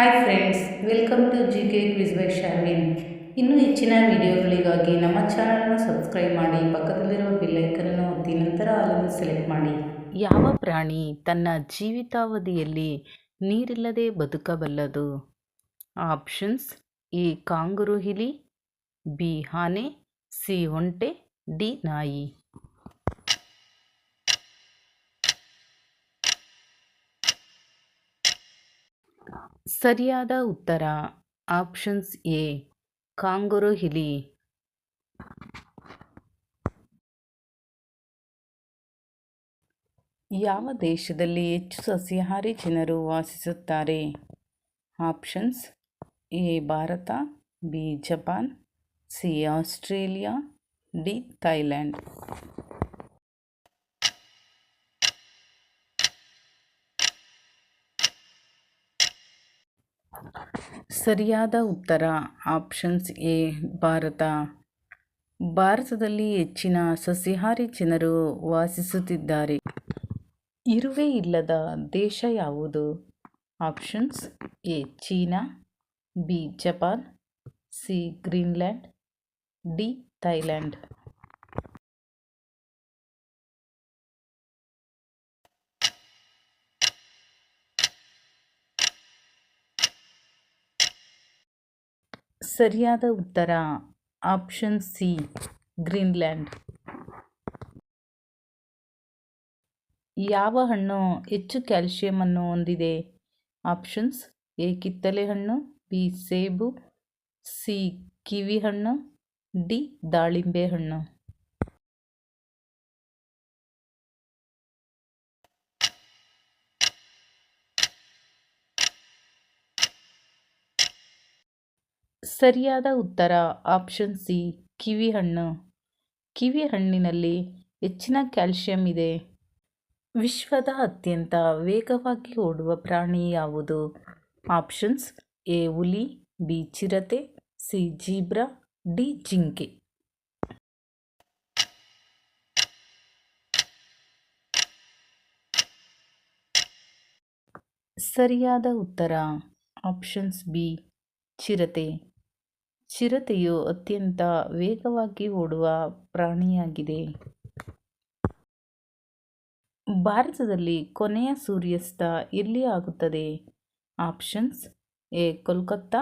Hi friends welcome to G K quiz by Sharvin ಇನ್ನೂ ಹೆಚ್ಚಿನ ವಿಡಿಯೋಗಳಿಗಾಗಿ ನಮ್ಮ ಚಾನಲ್ನ ಸಬ್ಸ್ಕ್ರೈಬ್ ಮಾಡಿ, ಪಕ್ಕದಲ್ಲಿರುವ ಬೆಲ್ಲೈಕನನ್ನು ಒತ್ತಿ, ನಂತರ ಅದನ್ನು ಸೆಲೆಕ್ಟ್ ಮಾಡಿ. ಯಾವ ಪ್ರಾಣಿ ತನ್ನ ಜೀವಿತಾವಧಿಯಲ್ಲಿ ನೀರಿಲ್ಲದೆ ಬದುಕಬಲ್ಲದು? ಆಪ್ಷನ್ಸ್ ಎ ಕಾಂಗುರು ಹಿಲಿ, ಬಿ ಹಾನೆ, ಸಿ ಒಂಟೆ, ಡಿ ನಾಯಿ. ಸರಿಯಾದ ಉತ್ತರ. ಆಪ್ಷನ್ಸ್ ಎ, ಕಾಂಗುರು ಹಿಲಿ. ಯಾವ ದೇಶದಲ್ಲಿ ಹೆಚ್ಚು ಸಸ್ಯಾಹಾರಿ ಜನರು ವಾಸಿಸುತ್ತಾರೆ? Options A, Bharat, B, Japan, C, Australia, D, Thailand. ಸರಿಯಾದ ಉತ್ತರ ಆಪ್ಷನ್ಸ್ ಎ ಭಾರತ. ಭಾರತದಲ್ಲಿ ಹೆಚ್ಚಿನ ಸಸ್ಯಾಹಾರಿ ಜನರು ವಾಸಿಸುತ್ತಿದ್ದಾರೆ. ಇರುವೆ ಇಲ್ಲದ ದೇಶ ಯಾವುದು? Options A China B Japan C Greenland D Thailand ಸರಿಯಾದ ಉತ್ತರ ಆಪ್ಷನ್ ಸಿ, ಗ್ರೀನ್ಲ್ಯಾಂಡ್. ಯಾವ ಹಣ್ಣು ಹೆಚ್ಚು ಕ್ಯಾಲ್ಸಿಯಮನ್ನು ಹೊಂದಿದೆ? ಆಪ್ಷನ್ಸ್, ಎ ಕಿತ್ತಲೆ ಹಣ್ಣು, ಬಿ ಸೇಬು, ಸಿ ಕಿವಿ ಹಣ್ಣು, ಡಿ ದಾಳಿಂಬೆ ಹಣ್ಣು. ಸರಿಯಾದ ಉತ್ತರ ಆಪ್ಷನ್ ಸಿ ಕಿವಿ ಹಣ್ಣು. ಕಿವಿ ಹಣ್ಣಿನಲ್ಲಿ ಹೆಚ್ಚಿನ ಕ್ಯಾಲ್ಸಿಯಂ ಇದೆ. ವಿಶ್ವದ ಅತ್ಯಂತ ವೇಗವಾಗಿ ಓಡುವ ಪ್ರಾಣಿ ಯಾವುದು? ಆಪ್ಷನ್ಸ್ ಎ ಹುಲಿ ಬಿ ಚಿರತೆ ಸಿ ಜೀಬ್ರಾ ಡಿ ಜಿಂಕೆ. ಸರಿಯಾದ ಉತ್ತರ ಆಪ್ಷನ್ಸ್ ಬಿ ಚಿರತೆ. ಚಿರತೆಯು ಅತ್ಯಂತ ವೇಗವಾಗಿ ಓಡುವ ಪ್ರಾಣಿಯಾಗಿದೆ. ಭಾರತದಲ್ಲಿ ಕೊನೆಯ ಸೂರ್ಯಾಸ್ತ ಎಲ್ಲಿ ಆಗುತ್ತದೆ? Options A, Kolkata,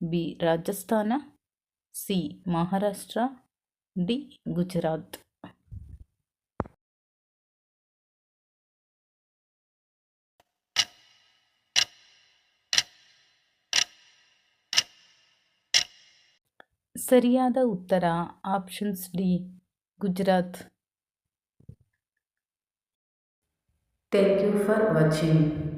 B, Rajasthan, C, Maharashtra, D, Gujarat. ಸರಿಯಾದ ಉತ್ತರ options D Gujarat. Thank you for watching